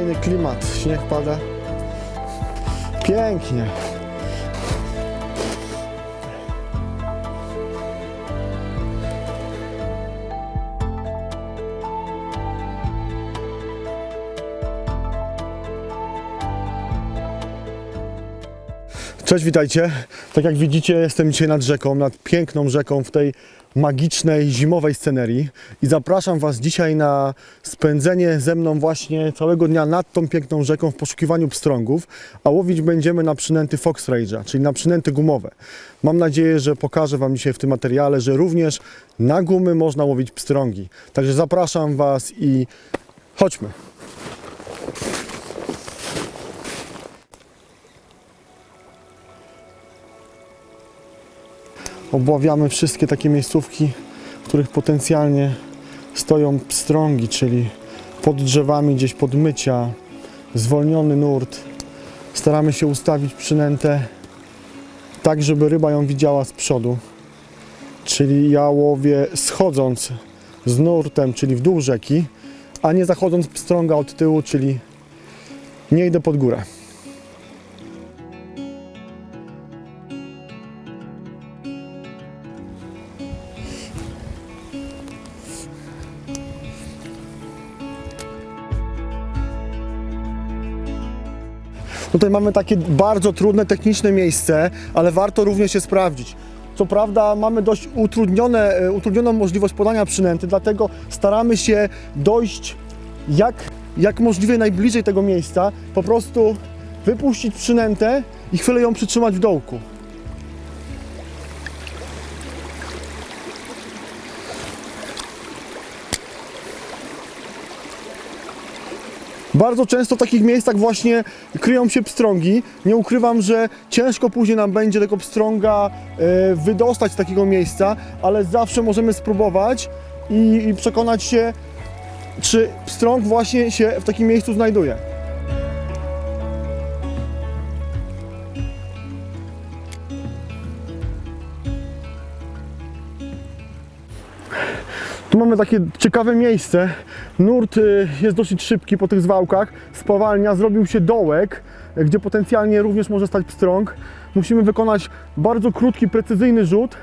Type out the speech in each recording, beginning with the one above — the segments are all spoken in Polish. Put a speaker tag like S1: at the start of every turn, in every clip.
S1: Fajny klimat, śnieg pada. Pięknie. Cześć, witajcie. Tak jak widzicie, jestem dzisiaj nad rzeką, nad piękną rzeką w tej magicznej zimowej scenerii i zapraszam Was dzisiaj na spędzenie ze mną właśnie całego dnia nad tą piękną rzeką w poszukiwaniu pstrągów, a łowić będziemy na przynęty Fox Rage'a, czyli na przynęty gumowe. Mam nadzieję, że pokażę Wam dzisiaj w tym materiale, że również na gumy można łowić pstrągi. Także zapraszam Was i chodźmy. Obławiamy wszystkie takie miejscówki, w których potencjalnie stoją pstrągi, czyli pod drzewami, gdzieś pod mycia, zwolniony nurt. Staramy się ustawić przynętę tak, żeby ryba ją widziała z przodu. Czyli ja łowię schodząc z nurtem, czyli w dół rzeki, a nie zachodząc pstrąga od tyłu, czyli nie idę pod górę. Tutaj mamy takie bardzo trudne techniczne miejsce, ale warto również je sprawdzić. Co prawda mamy dość utrudnione, e, utrudnioną możliwość podania przynęty, dlatego staramy się dojść jak, jak możliwie najbliżej tego miejsca, po prostu wypuścić przynętę i chwilę ją przytrzymać w dołku. Bardzo często w takich miejscach właśnie kryją się pstrągi. Nie ukrywam, że ciężko później nam będzie tego pstrąga e, wydostać z takiego miejsca, ale zawsze możemy spróbować i, i przekonać się, czy pstrąg właśnie się w takim miejscu znajduje. Tu mamy takie ciekawe miejsce. Nurt y, jest dosyć szybki po tych zwałkach. Spawalnia zrobił się dołek, gdzie potencjalnie również może stać pstrąg. Musimy wykonać bardzo krótki, precyzyjny rzut,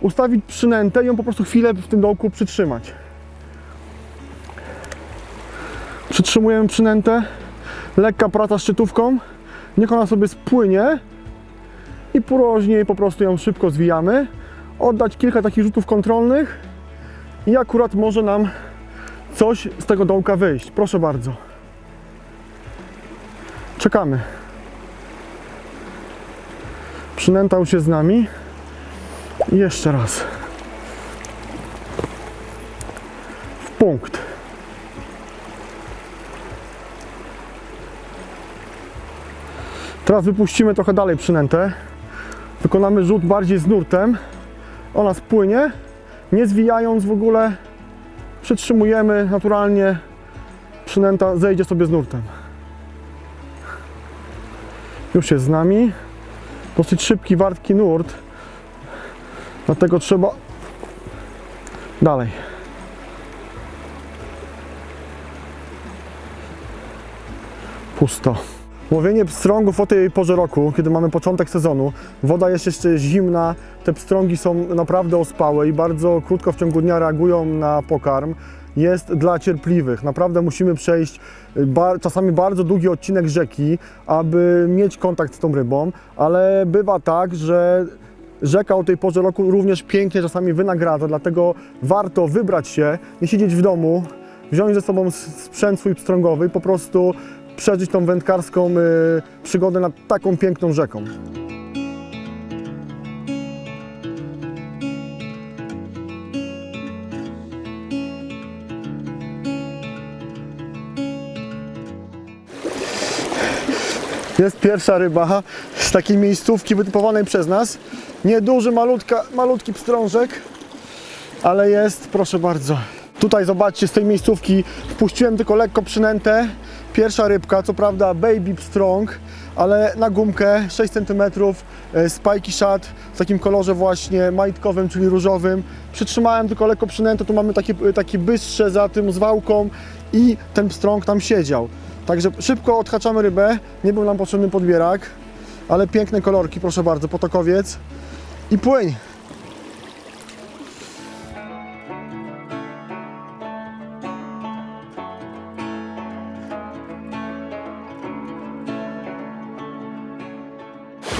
S1: ustawić przynętę i ją po prostu chwilę w tym dołku przytrzymać. Przytrzymujemy przynętę, lekka praca szczytówką, niech ona sobie spłynie i później po prostu ją szybko zwijamy. Oddać kilka takich rzutów kontrolnych i akurat może nam coś z tego dołka wyjść. Proszę bardzo. Czekamy. Przynęta już jest z nami. I jeszcze raz. W punkt. Teraz wypuścimy trochę dalej przynętę. Wykonamy rzut bardziej z nurtem. Ona spłynie nie zwijając w ogóle, przytrzymujemy naturalnie, przynęta zejdzie sobie z nurtem. Już jest z nami. Dosyć szybki, wartki nurt, dlatego trzeba dalej. Pusto. Łowienie pstrągów o tej porze roku, kiedy mamy początek sezonu, woda jest jeszcze zimna, te pstrągi są naprawdę ospałe i bardzo krótko w ciągu dnia reagują na pokarm, jest dla cierpliwych. Naprawdę musimy przejść ba czasami bardzo długi odcinek rzeki, aby mieć kontakt z tą rybą, ale bywa tak, że rzeka o tej porze roku również pięknie czasami wynagradza, dlatego warto wybrać się, nie siedzieć w domu, wziąć ze sobą sprzęt swój pstrągowy i po prostu przeżyć tą wędkarską y, przygodę nad taką piękną rzeką. Jest pierwsza ryba z takiej miejscówki wytypowanej przez nas. Nieduży, malutka, malutki pstrążek, ale jest, proszę bardzo. Tutaj zobaczcie, z tej miejscówki wpuściłem tylko lekko przynętę. Pierwsza rybka, co prawda baby pstrąg, ale na gumkę 6 cm, e, spajki shad w takim kolorze właśnie majtkowym, czyli różowym. Przytrzymałem tylko lekko przynętę, tu mamy takie, takie bystrze za tym zwałką i ten pstrąg tam siedział. Także szybko odhaczamy rybę, nie był nam potrzebny podbierak, ale piękne kolorki, proszę bardzo, potokowiec i płyń.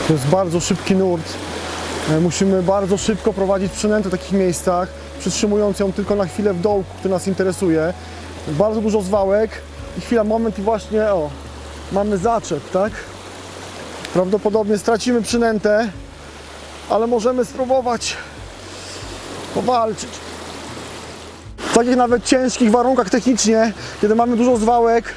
S1: To jest bardzo szybki nurt. E, Musimy bardzo szybko prowadzić przynętę w takich miejscach, przytrzymując ją tylko na chwilę w dołku, który nas interesuje. Bardzo dużo zwałek i chwila, moment i właśnie, o, mamy zaczep, tak? Prawdopodobnie stracimy przynętę, ale możemy spróbować powalczyć. W takich nawet ciężkich warunkach technicznie, kiedy mamy dużo zwałek,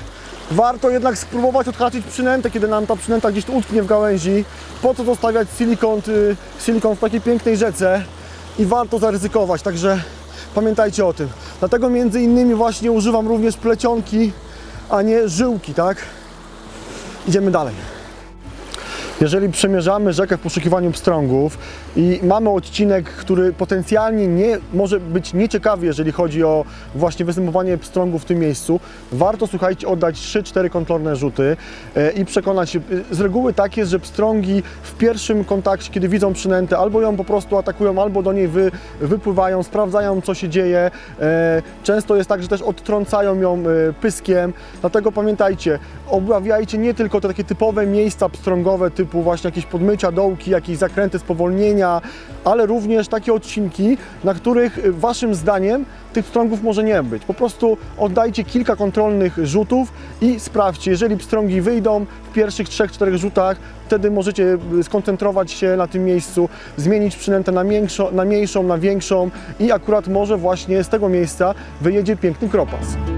S1: warto jednak spróbować odhaczyć przynętę, kiedy nam ta przynęta gdzieś tu utknie w gałęzi. Po co zostawiać silikon, y, silikon w takiej pięknej rzece i warto zaryzykować, także pamiętajcie o tym. Dlatego między innymi właśnie używam również plecionki, a nie żyłki, tak? Idziemy dalej. Jeżeli przemierzamy rzekę w poszukiwaniu pstrągów i mamy odcinek, który potencjalnie nie, może być nieciekawy, jeżeli chodzi o właśnie występowanie pstrągów w tym miejscu, warto, słuchajcie, oddać 3-4 kontrolne rzuty e, i przekonać się. e, Z reguły tak jest, że pstrągi w pierwszym kontakcie, kiedy widzą przynętę, albo ją po prostu atakują, albo do niej wy, wypływają, sprawdzają, co się dzieje. E, Często jest tak, że też odtrącają ją pyskiem, dlatego pamiętajcie, obławiajcie nie tylko te takie typowe miejsca pstrągowe, typu właśnie jakieś podmycia dołki, jakieś zakręty spowolnienia, ale również takie odcinki, na których y, waszym zdaniem tych pstrągów może nie być. Po prostu oddajcie kilka kontrolnych rzutów i sprawdźcie, jeżeli pstrągi wyjdą w pierwszych 3-4 rzutach, wtedy możecie y, skoncentrować się na tym miejscu, zmienić przynętę na, większą, na mniejszą, na większą i akurat może właśnie z tego miejsca wyjedzie piękny kropas.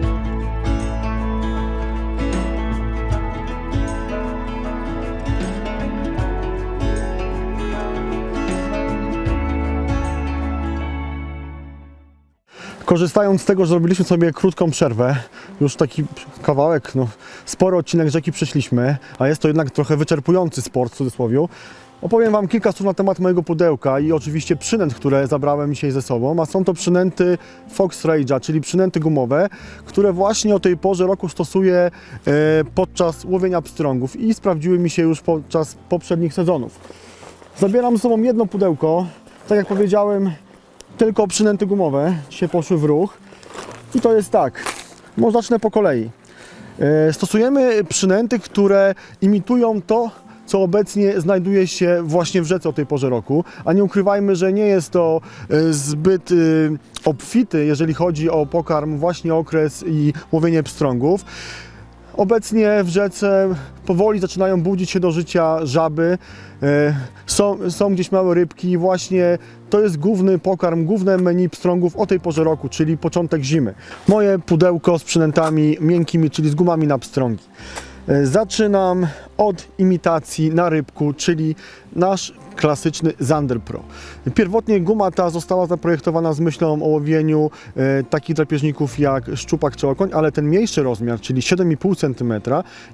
S1: Korzystając z tego, że zrobiliśmy sobie krótką przerwę, już taki kawałek, no, spory odcinek rzeki przeszliśmy, a jest to jednak trochę wyczerpujący sport w cudzysłowie. Opowiem Wam kilka słów na temat mojego pudełka i oczywiście przynęt, które zabrałem dzisiaj ze sobą, a są to przynęty Fox Rage'a, czyli przynęty gumowe, które właśnie o tej porze roku stosuję e, podczas łowienia pstrągów i sprawdziły mi się już podczas poprzednich sezonów. Zabieram ze sobą jedno pudełko, tak jak powiedziałem, tylko przynęty gumowe dzisiaj poszły w ruch. I to jest tak, może zacznę po kolei. E, Stosujemy przynęty, które imitują to, co obecnie znajduje się właśnie w rzece o tej porze roku, a nie ukrywajmy, że nie jest to e, zbyt e, obfity, jeżeli chodzi o pokarm, właśnie okres i łowienie pstrągów. Obecnie w rzece powoli zaczynają budzić się do życia żaby, e, są, są gdzieś małe rybki i właśnie to jest główny pokarm, główne menu pstrągów o tej porze roku, czyli początek zimy. Moje pudełko z przynętami miękkimi, czyli z gumami na pstrągi. E, Zaczynam od imitacji na rybku, czyli nasz klasyczny Zander Pro. Pierwotnie guma ta została zaprojektowana z myślą o łowieniu e, takich drapieżników jak szczupak czy okoń, ale ten mniejszy rozmiar, czyli 7,5 cm,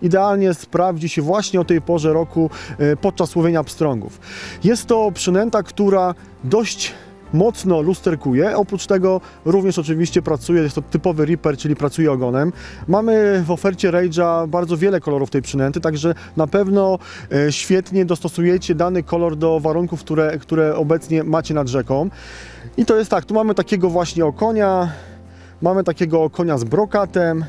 S1: idealnie sprawdzi się właśnie o tej porze roku e, podczas łowienia pstrągów. Jest to przynęta, która dość mocno lusterkuje. Oprócz tego również oczywiście pracuje, jest to typowy Reaper, czyli pracuje ogonem. Mamy w ofercie Rage'a bardzo wiele kolorów tej przynęty, także na pewno e, świetnie dostosujecie dany kolor do warunków, które, które obecnie macie nad rzeką. I to jest tak, tu mamy takiego właśnie okonia, mamy takiego okonia z brokatem,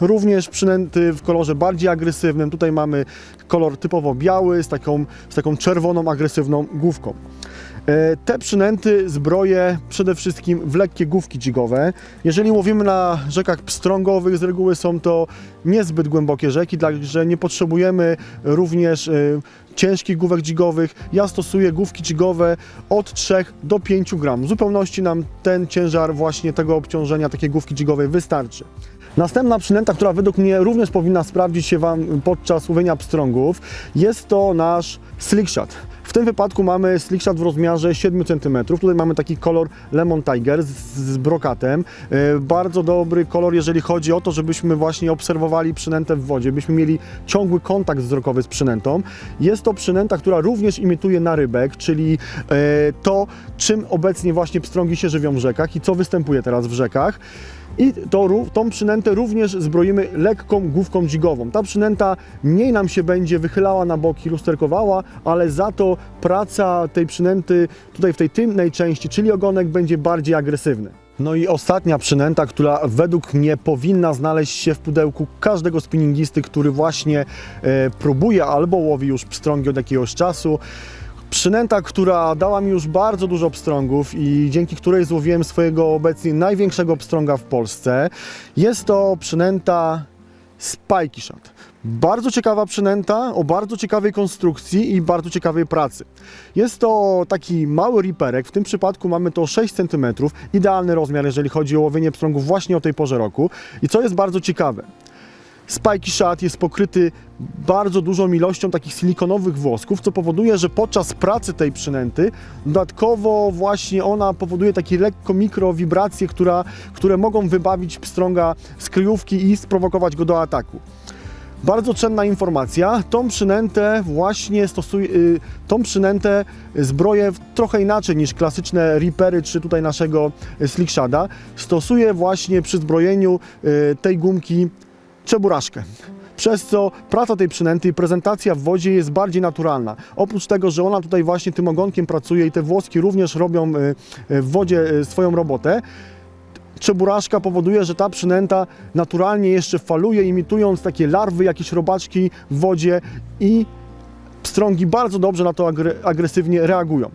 S1: również przynęty w kolorze bardziej agresywnym. Tutaj mamy kolor typowo biały z taką, z taką czerwoną, agresywną główką. E, Te przynęty zbroję przede wszystkim w lekkie główki dźwigowe. Jeżeli łowimy na rzekach pstrągowych, z reguły są to niezbyt głębokie rzeki, także nie potrzebujemy również e, ciężkich główek dźwigowych. Ja stosuję główki dźwigowe od 3 do 5 gram. W zupełności nam ten ciężar właśnie tego obciążenia takiej główki dźwigowej wystarczy. Następna przynęta, która według mnie również powinna sprawdzić się Wam podczas łowienia pstrągów, jest to nasz slickshot. W tym wypadku mamy slickshot w rozmiarze 7 cm. Tutaj mamy taki kolor Lemon Tiger z, z brokatem. E, Bardzo dobry kolor, jeżeli chodzi o to, żebyśmy właśnie obserwowali przynętę w wodzie, byśmy mieli ciągły kontakt wzrokowy z przynętą. Jest to przynęta, która również imituje narybek, czyli e, to, czym obecnie właśnie pstrągi się żywią w rzekach i co występuje teraz w rzekach. I to, tą przynętę również zbroimy lekką główką dźgową. Ta przynęta mniej nam się będzie wychylała na boki, lusterkowała, ale za to praca tej przynęty tutaj w tej tylnej części, czyli ogonek, będzie bardziej agresywny. No i ostatnia przynęta, która według mnie powinna znaleźć się w pudełku każdego spinningisty, który właśnie e, próbuje albo łowi już pstrągi od jakiegoś czasu. Przynęta, która dała mi już bardzo dużo pstrągów i dzięki której złowiłem swojego obecnie największego pstrąga w Polsce. Jest to przynęta Spiky Shot. Bardzo ciekawa przynęta o bardzo ciekawej konstrukcji i bardzo ciekawej pracy. Jest to taki mały riperek, w tym przypadku mamy to 6 cm, idealny rozmiar, jeżeli chodzi o łowienie pstrągów właśnie o tej porze roku. I co jest bardzo ciekawe, Spiky Shot jest pokryty bardzo dużą ilością takich silikonowych włosków, co powoduje, że podczas pracy tej przynęty dodatkowo właśnie ona powoduje takie lekko mikrowibracje, która, które mogą wybawić pstrąga z kryjówki i sprowokować go do ataku. Bardzo cenna informacja. Tą przynętę właśnie stosuję, y, tą przynętę zbroję trochę inaczej niż klasyczne Reapery czy tutaj naszego y, Slickshada. Stosuję właśnie przy zbrojeniu y, tej gumki czeburaszkę. Przez co praca tej przynęty i prezentacja w wodzie jest bardziej naturalna. Oprócz tego, że ona tutaj właśnie tym ogonkiem pracuje i te włoski również robią w wodzie swoją robotę, czeburaszka powoduje, że ta przynęta naturalnie jeszcze faluje, imitując takie larwy, jakieś robaczki w wodzie i pstrągi bardzo dobrze na to agre- agresywnie reagują.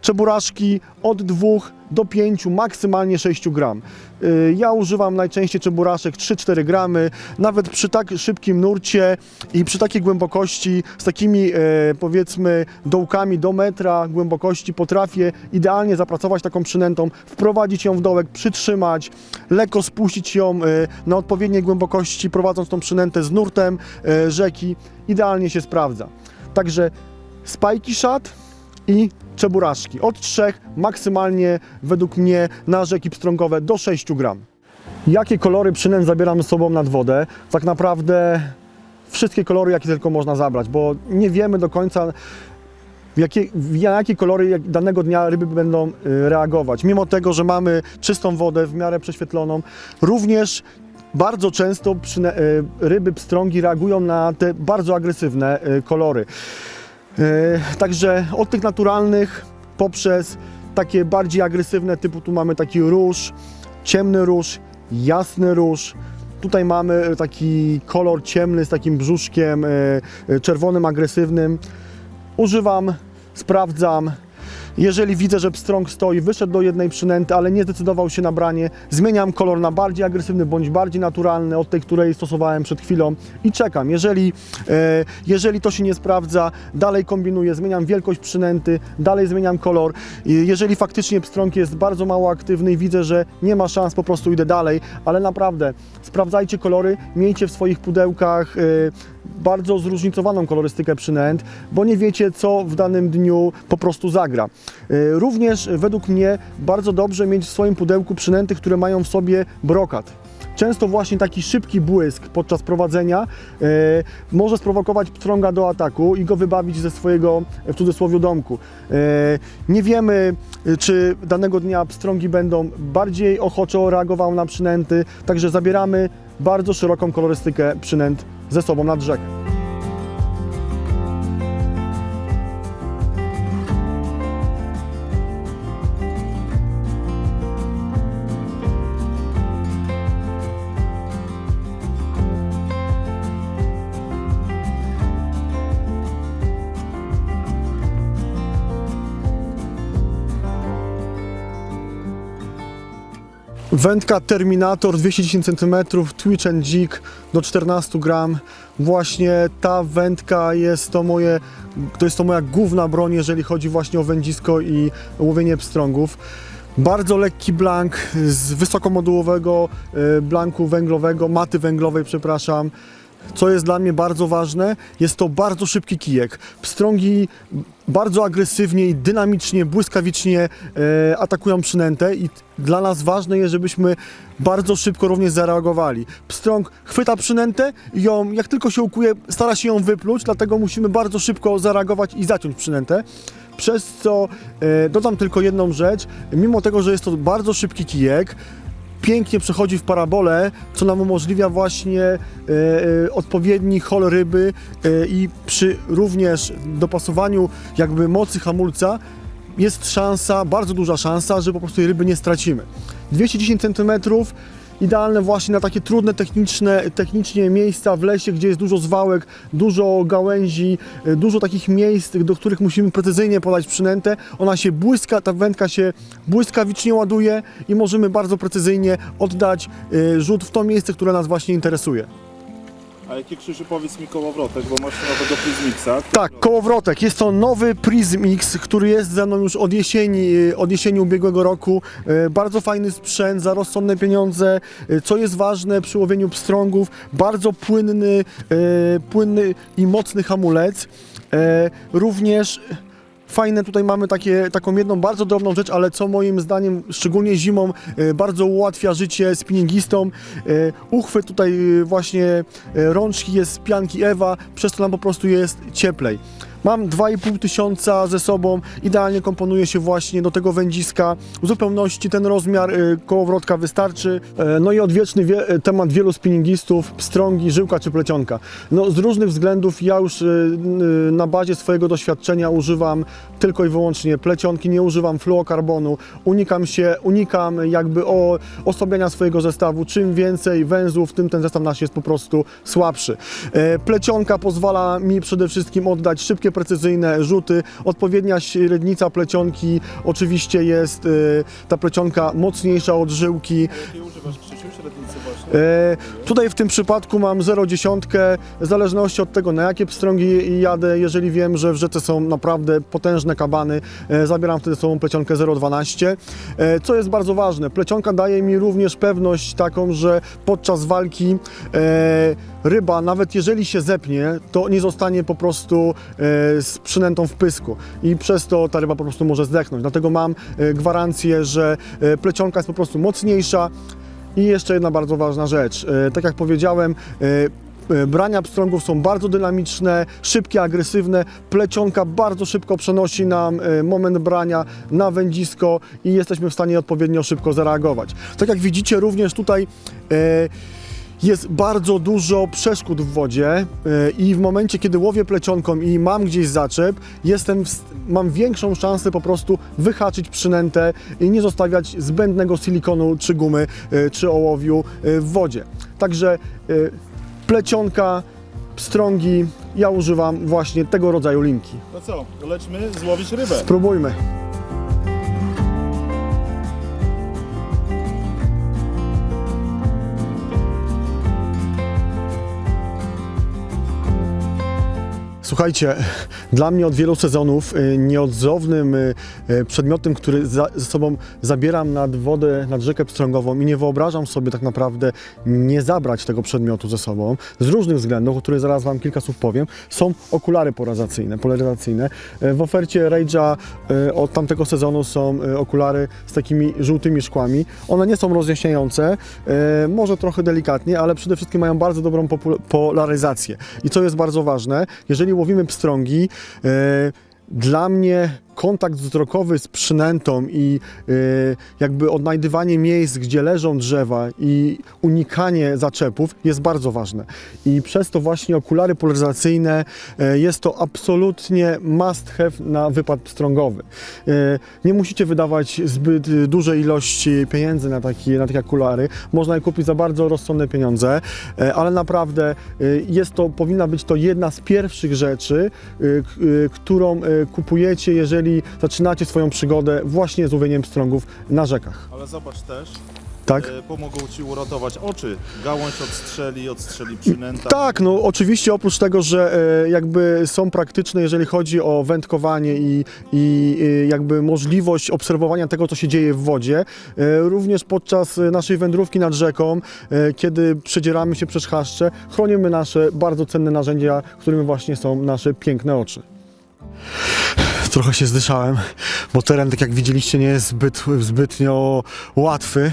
S1: Czeburaszki od 2 do 5, maksymalnie 6 gram. Yy, Ja używam najczęściej czeburaszek 3-4 gramy, nawet przy tak szybkim nurcie i przy takiej głębokości, z takimi e, powiedzmy dołkami do metra głębokości potrafię idealnie zapracować taką przynętą, wprowadzić ją w dołek, przytrzymać, lekko spuścić ją e, na odpowiedniej głębokości, prowadząc tą przynętę z nurtem rzeki. Idealnie się sprawdza. Także spajki shot i czeburaszki. Od 3 maksymalnie według mnie na rzeki pstrągowe do 6 gram. Jakie kolory przynęt zabieram ze sobą nad wodę? Tak naprawdę wszystkie kolory, jakie tylko można zabrać, bo nie wiemy do końca, jakie, jakie kolory danego dnia ryby będą y, reagować. Mimo tego, że mamy czystą wodę, w miarę prześwietloną, również bardzo często y, ryby pstrągi reagują na te bardzo agresywne y, kolory. E, Także od tych naturalnych poprzez takie bardziej agresywne typu tu mamy taki róż, ciemny róż, jasny róż. Tutaj mamy taki kolor ciemny z takim brzuszkiem e, e, czerwonym, agresywnym. Używam, sprawdzam. Jeżeli widzę, że pstrąg stoi, wyszedł do jednej przynęty, ale nie zdecydował się na branie, zmieniam kolor na bardziej agresywny bądź bardziej naturalny od tej, której stosowałem przed chwilą i czekam. Jeżeli, e, jeżeli to się nie sprawdza, dalej kombinuję, zmieniam wielkość przynęty, dalej zmieniam kolor. Jeżeli faktycznie pstrąg jest bardzo mało aktywny i widzę, że nie ma szans, po prostu idę dalej, ale naprawdę sprawdzajcie kolory, miejcie w swoich pudełkach e, bardzo zróżnicowaną kolorystykę przynęt, bo nie wiecie, co w danym dniu po prostu zagra. Y, Również według mnie bardzo dobrze mieć w swoim pudełku przynęty, które mają w sobie brokat. Często właśnie taki szybki błysk podczas prowadzenia e, może sprowokować pstrąga do ataku i go wybawić ze swojego, w cudzysłowie, domku. E, nie wiemy, e, czy danego dnia pstrągi będą bardziej ochoczo reagowały na przynęty, także zabieramy bardzo szeroką kolorystykę przynęt ze sobą nad rzekę. Wędka Terminator 210 cm, Twitch and Jig do 14 gram. Właśnie ta wędka jest to moje, to jest to moja główna broń, jeżeli chodzi właśnie o wędzisko i łowienie pstrągów. Bardzo lekki blank z wysokomodułowego e, blanku węglowego, maty węglowej, przepraszam. Co jest dla mnie bardzo ważne, jest to bardzo szybki kijek. Pstrągi bardzo agresywnie i dynamicznie, błyskawicznie e, atakują przynętę i dla nas ważne jest, żebyśmy bardzo szybko również zareagowali. Pstrąg chwyta przynętę i ją, jak tylko się ukuje, stara się ją wypluć, dlatego musimy bardzo szybko zareagować i zaciąć przynętę. Przez co e, dodam tylko jedną rzecz, mimo tego, że jest to bardzo szybki kijek, pięknie przechodzi w parabolę, co nam umożliwia właśnie e, e, odpowiedni hol ryby e, i przy również dopasowaniu jakby mocy hamulca jest szansa, bardzo duża szansa, że po prostu ryby nie stracimy. 210 cm idealne właśnie na takie trudne techniczne, technicznie miejsca w lesie, gdzie jest dużo zwałek, dużo gałęzi, e, dużo takich miejsc, do których musimy precyzyjnie podać przynętę. Ona się błyska, ta wędka się błyskawicznie ładuje i możemy bardzo precyzyjnie oddać e, rzut w to miejsce, które nas właśnie interesuje.
S2: A jaki Krzysiu powiedz mi kołowrotek, bo masz nowego Prismixa.
S1: Tak, kołowrotek. Jest to nowy Prism X, który jest ze mną już od jesieni, y, od jesieni ubiegłego roku. E, Bardzo fajny sprzęt za rozsądne pieniądze. E, Co jest ważne przy łowieniu pstrągów, bardzo płynny, e, płynny i mocny hamulec. E, Również Fajne tutaj mamy takie, taką jedną bardzo drobną rzecz, ale co moim zdaniem, szczególnie zimą, e, bardzo ułatwia życie spinningistom. E, Uchwyt tutaj e, właśnie rączki jest z pianki Ewa, przez to nam po prostu jest cieplej. Mam 2,5 tysiąca ze sobą, idealnie komponuje się właśnie do tego wędziska. W zupełności ten rozmiar e, kołowrotka wystarczy. E, No i odwieczny wie, e, temat wielu spinningistów, pstrągi, żyłka czy plecionka. No z różnych względów ja już e, n- na bazie swojego doświadczenia używam tylko i wyłącznie plecionki, nie używam fluokarbonu, unikam się, unikam jakby o, osłabiania swojego zestawu. Czym więcej węzłów, tym ten zestaw nasz jest po prostu słabszy. E, Plecionka pozwala mi przede wszystkim oddać szybkie, precyzyjne rzuty. Odpowiednia średnica plecionki oczywiście jest e, ta plecionka mocniejsza od żyłki.
S2: Używasz średnicy
S1: tutaj w tym przypadku mam 0,10, w zależności od tego na jakie pstrągi jadę, jeżeli wiem, że w rzece są naprawdę potężne kabany, e, zabieram wtedy sobą plecionkę 0,12. E, co jest bardzo ważne, plecionka daje mi również pewność taką, że podczas walki e, ryba, nawet jeżeli się zepnie, to nie zostanie po prostu e, z przynętą w pysku i przez to ta ryba po prostu może zdechnąć. Dlatego mam e, gwarancję, że e, plecionka jest po prostu mocniejsza, i jeszcze jedna bardzo ważna rzecz. E, Tak jak powiedziałem, e, e, brania pstrągów są bardzo dynamiczne, szybkie, agresywne. Plecionka bardzo szybko przenosi nam moment brania na wędzisko i jesteśmy w stanie odpowiednio szybko zareagować. Tak jak widzicie, również tutaj e, jest bardzo dużo przeszkód w wodzie e, i w momencie, kiedy łowię plecionką i mam gdzieś zaczep, jestem mam większą szansę po prostu wyhaczyć przynętę i nie zostawiać zbędnego silikonu czy gumy e, czy ołowiu e, w wodzie. Także plecionka, pstrągi, ja używam właśnie tego rodzaju linki.
S2: No co, lećmy złowić rybę.
S1: Spróbujmy. Słuchajcie, dla mnie od wielu sezonów y, nieodzownym y, y, przedmiotem, który za, ze sobą zabieram nad wodę, nad rzekę Pstrągową i nie wyobrażam sobie tak naprawdę nie zabrać tego przedmiotu ze sobą z różnych względów, o których zaraz Wam kilka słów powiem, są okulary polaryzacyjne. polaryzacyjne. W ofercie Rage'a od tamtego sezonu są okulary z takimi żółtymi szkłami. One nie są rozjaśniające, może trochę delikatnie, ale przede wszystkim mają bardzo dobrą polaryzację. I co jest bardzo ważne, jeżeli łowimy pstrągi, dla mnie kontakt wzrokowy z przynętą i y, jakby odnajdywanie miejsc, gdzie leżą drzewa i unikanie zaczepów jest bardzo ważne. I przez to właśnie okulary polaryzacyjne y, jest to absolutnie must have na wypad pstrągowy. Y, nie musicie wydawać zbyt dużej ilości pieniędzy na, taki, na takie okulary. Można je kupić za bardzo rozsądne pieniądze, ale naprawdę jest to, powinna być to jedna z pierwszych rzeczy, którą kupujecie, jeżeli zaczynacie swoją przygodę właśnie z łowieniem pstrągów na rzekach.
S2: Ale zobacz też,
S1: Tak?
S2: e, pomogą Ci uratować oczy. Gałąź odstrzeli, odstrzeli przynęta.
S1: Tak, no oczywiście oprócz tego, że e, jakby są praktyczne, jeżeli chodzi o wędkowanie i, i e, jakby możliwość obserwowania tego, co się dzieje w wodzie, również podczas naszej wędrówki nad rzeką, kiedy przedzieramy się przez chaszcze, chronimy nasze bardzo cenne narzędzia, którymi właśnie są nasze piękne oczy. Trochę się zdyszałem, bo teren, tak jak widzieliście, nie jest zbyt, zbytnio łatwy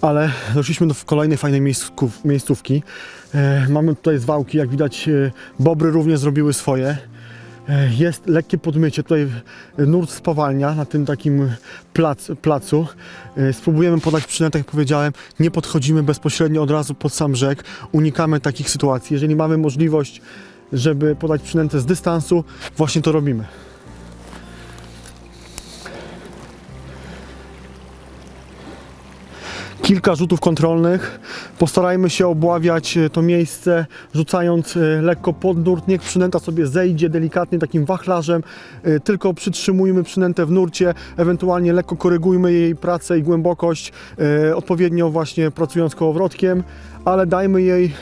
S1: ale doszliśmy do kolejnej fajnej miejsców, miejscówki. E, mamy tutaj zwałki, jak widać e, bobry również zrobiły swoje. E, jest lekkie podmycie, tutaj nurt spawalnia na tym takim plac, placu. E, spróbujemy podać przynętę, jak powiedziałem, nie podchodzimy bezpośrednio od razu pod sam brzeg, unikamy takich sytuacji. Jeżeli mamy możliwość, żeby podać przynętę z dystansu, właśnie to robimy. Kilka rzutów kontrolnych. Postarajmy się obławiać e, to miejsce, rzucając e, lekko pod nurt. Niech przynęta sobie zejdzie delikatnie takim wachlarzem. E, Tylko przytrzymujmy przynętę w nurcie, ewentualnie lekko korygujmy jej pracę i głębokość, odpowiednio właśnie pracując kołowrotkiem, ale dajmy jej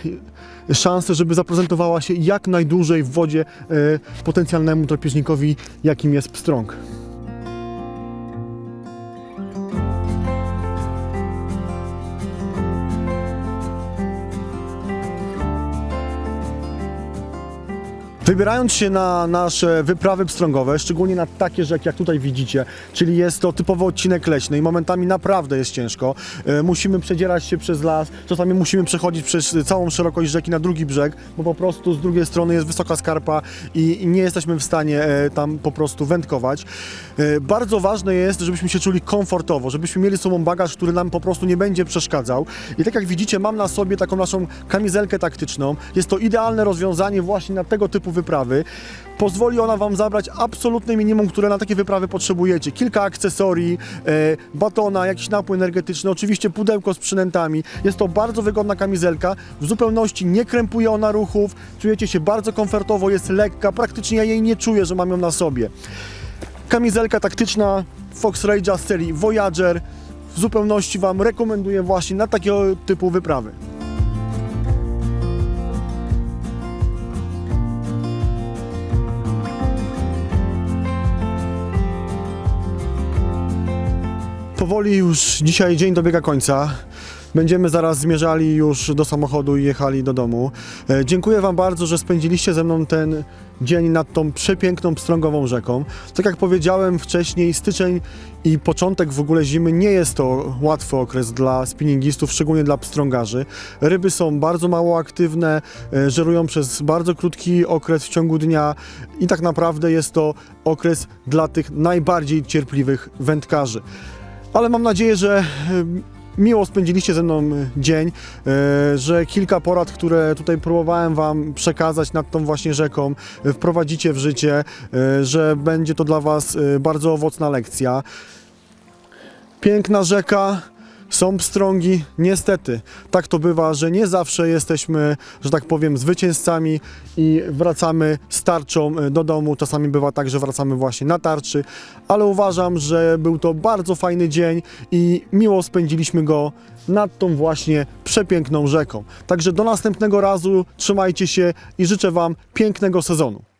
S1: szansę, żeby zaprezentowała się jak najdłużej w wodzie potencjalnemu drapieżnikowi, jakim jest pstrąg. Wybierając się na nasze wyprawy pstrągowe, szczególnie na takie rzeki, jak tutaj widzicie, czyli jest to typowy odcinek leśny i momentami naprawdę jest ciężko. E, Musimy przedzierać się przez las, czasami musimy przechodzić przez całą szerokość rzeki na drugi brzeg, bo po prostu z drugiej strony jest wysoka skarpa i nie jesteśmy w stanie e, tam po prostu wędkować. E, Bardzo ważne jest, żebyśmy się czuli komfortowo, żebyśmy mieli z sobą bagaż, który nam po prostu nie będzie przeszkadzał. I tak jak widzicie, mam na sobie taką naszą kamizelkę taktyczną. Jest to idealne rozwiązanie właśnie na tego typu wyprawy. Pozwoli ona Wam zabrać absolutne minimum, które na takie wyprawy potrzebujecie. Kilka akcesorii, e, batona, jakiś napój energetyczny, oczywiście pudełko z przynętami. Jest to bardzo wygodna kamizelka. W zupełności nie krępuje ona ruchów. Czujecie się bardzo komfortowo, jest lekka. Praktycznie ja jej nie czuję, że mam ją na sobie. Kamizelka taktyczna Fox Rage'a z serii Voyager. W zupełności Wam rekomenduję właśnie na takiego typu wyprawy. Powoli już dzisiaj dzień dobiega końca. Będziemy zaraz zmierzali już do samochodu i jechali do domu. E, dziękuję Wam bardzo, że spędziliście ze mną ten dzień nad tą przepiękną pstrągową rzeką. Tak jak powiedziałem wcześniej, styczeń i początek w ogóle zimy nie jest to łatwy okres dla spinningistów, szczególnie dla pstrągarzy. Ryby są bardzo mało aktywne, e, żerują przez bardzo krótki okres w ciągu dnia i tak naprawdę jest to okres dla tych najbardziej cierpliwych wędkarzy ale mam nadzieję, że e, miło spędziliście ze mną e, dzień, e, że kilka porad, które tutaj próbowałem Wam przekazać nad tą właśnie rzeką, wprowadzicie w życie, że będzie to dla Was bardzo owocna lekcja. Piękna rzeka, są pstrągi, niestety. Tak to bywa, że nie zawsze jesteśmy, że tak powiem, zwycięzcami i wracamy z tarczą e, do domu. Czasami bywa tak, że wracamy właśnie na tarczy, ale uważam, że był to bardzo fajny dzień i miło spędziliśmy go nad tą właśnie przepiękną rzeką. Także do następnego razu, trzymajcie się i życzę Wam pięknego sezonu.